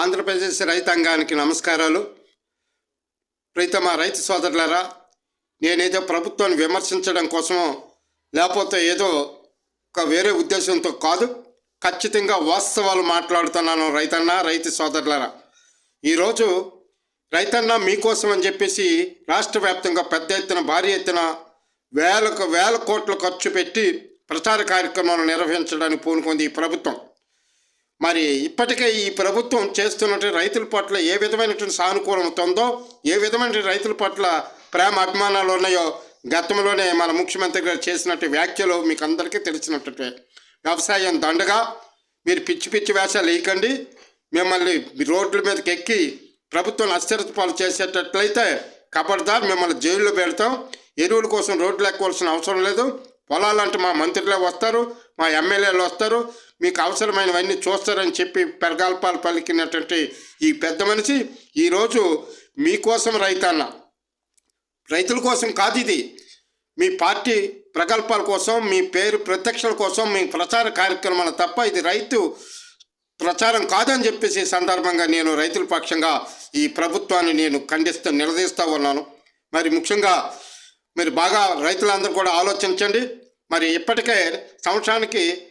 ఆంధ్రప్రదేశ్ రైతాంగానికి నమస్కారాలు. ప్రీతమ రైతు సోదరులరా నేనేదో ప్రభుత్వాన్ని విమర్శించడం కోసమో లేకపోతే ఏదో ఒక వేరే ఉద్దేశంతో కాదు ఖచ్చితంగా వాస్తవాలు మాట్లాడుతున్నాను రైతన్న రైతు సోదరులరా. ఈరోజు రైతన్న మీకోసం అని చెప్పేసి రాష్ట్ర వ్యాప్తంగా పెద్ద ఎత్తున భారీ ఎత్తున వేలకు వేల కోట్లు ఖర్చు పెట్టి ప్రచార కార్యక్రమాలు నిర్వహించడానికి పూనుకుంది ఈ ప్రభుత్వం. మరి ఇప్పటికే ఈ ప్రభుత్వం చేస్తున్నటువంటి రైతుల పట్ల ఏ విధమైనటువంటి సానుకూలత ఉందో ఏ విధమైన రైతుల పట్ల ప్రేమ అభిమానాలు ఉన్నాయో గతంలోనే మన ముఖ్యమంత్రి గారు చేసినట్టు వ్యాఖ్యలు మీకు అందరికీ తెలిసినట్టు. వ్యవసాయం దండగా మీరు పిచ్చి పిచ్చి వేషాలు వేయకండి. మిమ్మల్ని రోడ్ల మీదకి ఎక్కి ప్రభుత్వం అస్థిరత పాలు చేసేటట్లయితే కబడ్దార్ మిమ్మల్ని జైల్లో పెడతాం. ఎరువుల కోసం రోడ్లు ఎక్కవలసిన అవసరం లేదు. పొలాలంటే మా మంత్రులే వస్తారు మా ఎమ్మెల్యేలు వస్తారు. మీకు అవసరమైనవన్నీ చూస్తారని చెప్పి పెరగాల్పాలు పలికినటువంటి ఈ పెద్ద మనిషి ఈరోజు మీకోసం రైతన్న. రైతుల కోసం కాదు ఇది. మీ పార్టీ ప్రకల్పాల కోసం మీ పేరు ప్రత్యక్షల కోసం మీ ప్రచార కార్యక్రమాలు తప్ప ఇది రైతు ప్రచారం కాదని చెప్పేసి సందర్భంగా నేను రైతుల పక్షంగా ఈ ప్రభుత్వాన్ని నేను ఖండిస్తూ నిలదీస్తూ ఉన్నాను. మరి ముఖ్యంగా మీరు బాగా రైతులందరూ కూడా ఆలోచించండి. మరి ఇప్పటికే సంవత్సరానికి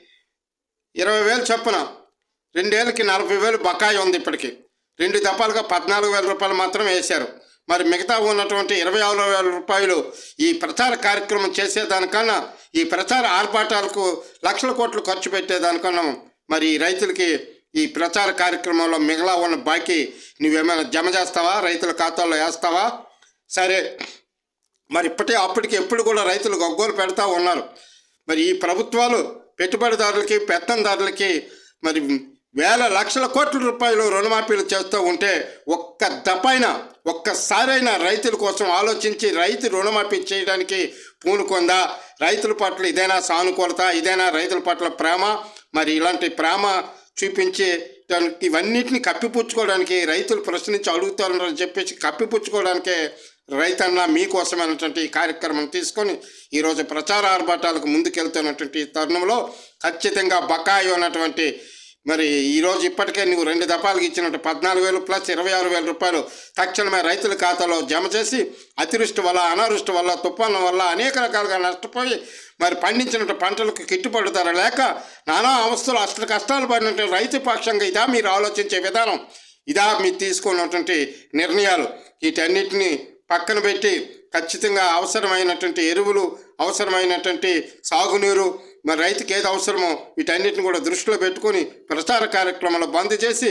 ఇరవై వేలు చొప్పున రెండేళ్ళకి నలభై వేలు బకాయి ఉంది ఇప్పటికి. రెండు దఫాలుగా పద్నాలుగు వేల రూపాయలు మాత్రం వేశారు. మరి మిగతా ఉన్నటువంటి ఇరవై ఆరు వేల రూపాయలు ఈ ప్రచార కార్యక్రమం చేసేదానికన్నా ఈ ప్రచార ఆర్భాటాలకు లక్షల కోట్లు ఖర్చు పెట్టేదానికన్నా మరి ఈ రైతులకి ఈ ప్రచార కార్యక్రమంలో మిగలా ఉన్న బాకీ నువ్వేమైనా జమ చేస్తావా? రైతుల ఖాతాలో వేస్తావా? సరే. మరి ఇప్పటి అప్పటికి ఎప్పుడు కూడా రైతులు గగ్గోలు పెడతా ఉన్నారు. మరి ఈ ప్రభుత్వాలు పెట్టుబడిదారులకి పెత్తందారులకి మరి వేల లక్షల కోట్ల రూపాయలు రుణమాఫీలు చేస్తూ ఉంటే ఒక్క దపైన ఒక్కసారైనా రైతుల కోసం ఆలోచించి రైతు రుణమాఫీ చేయడానికి పూనుకుందా? రైతుల పట్ల ఇదైనా సానుకూలత? ఇదైనా రైతుల పట్ల ప్రేమ? మరి ఇలాంటి ప్రేమ చూపించి దానికి ఇవన్నిటిని కప్పిపుచ్చుకోవడానికి రైతులు ప్రశ్నించి అడుగుతారని చెప్పేసి కప్పిపుచ్చుకోవడానికే రైతన్న మీకోసమైనటువంటి ఈ కార్యక్రమం తీసుకొని ఈరోజు ప్రచార ఆర్భాటాలకు ముందుకెళ్తున్నటువంటి తరుణంలో ఖచ్చితంగా బకాయి ఉన్నటువంటి మరి ఈరోజు ఇప్పటికే నువ్వు రెండు దఫాలకు ఇచ్చినట్టు పద్నాలుగు వేలు ప్లస్ ఇరవై ఆరు వేల రూపాయలు తక్షణమే రైతుల ఖాతాలో జమ చేసి అతివృష్టి వల్ల అనావృష్టి వల్ల తుఫాను వల్ల అనేక రకాలుగా నష్టపోయి మరి పండించినట్టు పంటలకు గిట్టుబాటు ధర లేక నానా అవస్థలు అష్ట కష్టాలు పడినటువంటి రైతు పక్షంగా ఇదా మీరు ఆలోచించే విధానం. ఇదా మీరు తీసుకున్నటువంటి నిర్ణయాలు. వీటన్నిటిని పక్కన పెట్టి ఖచ్చితంగా అవసరమైనటువంటి ఎరువులు అవసరమైనటువంటి సాగునీరు మరి రైతుకి ఏది అవసరమో వీటన్నిటిని కూడా దృష్టిలో పెట్టుకొని ప్రచార కార్యక్రమాలు బంద్ చేసి